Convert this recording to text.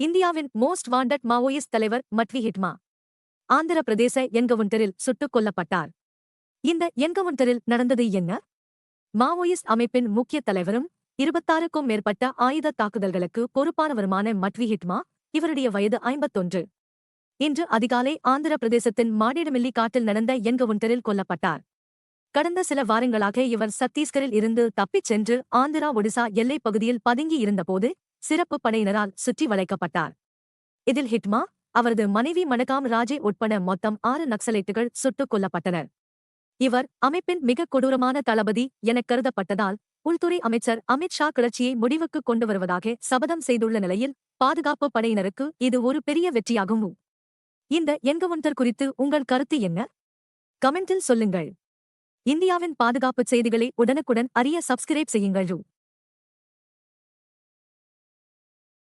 இந்தியாவின் most wanted Maoist தலைவர் மட்வி ஹிட்மா ஆந்திர பிரதேச என்கவுண்டரில் சுட்டுக் கொல்லப்பட்டார். இந்த என்கவுண்டரில் நடந்தது என்ன? மாவோயிஸ்ட் அமைப்பின் முக்கிய தலைவரும் இருபத்தாறுக்கும் மேற்பட்ட ஆயுத தாக்குதல்களுக்கு பொறுப்பானவருமான மட்வி ஹிட்மா இவருடைய வயது ஐம்பத்தொன்று. இன்று அதிகாலை ஆந்திர பிரதேசத்தின் மாடிடமில்லி காட்டில் நடந்த என்கவுண்டரில் கொல்லப்பட்டார். கடந்த சில வாரங்களாக இவர் சத்தீஸ்கரில் இருந்து தப்பிச் சென்று ஆந்திரா ஒடிசா எல்லைப் பகுதியில் பதுங்கி இருந்தபோது சிறப்பு படையினரால் சுற்றி வளைக்கப்பட்டார். இதில் ஹிட்மா அவரது மனைவி மணகாம் ராஜே உட்பட மொத்தம் ஆறு நக்சலைட்டுகள் சுட்டுக் கொல்லப்பட்டனர். இவர் அமைப்பின் மிக கொடூரமான தளபதி எனக் கருதப்பட்டதால் உள்துறை அமைச்சர் அமித் ஷா கிளர்ச்சியை முடிவுக்கு கொண்டு வருவதாக சபதம் செய்துள்ள நிலையில் பாதுகாப்பு படையினருக்கு இது ஒரு பெரிய வெற்றியாகும். இந்த எங்கவுண்டர் குறித்து உங்கள் கருத்து என்ன? கமெண்டில் சொல்லுங்கள். இந்தியாவின் பாதுகாப்புச் செய்திகளை உடனுக்குடன் அறிய சப்ஸ்கிரைப் செய்யுங்கள்.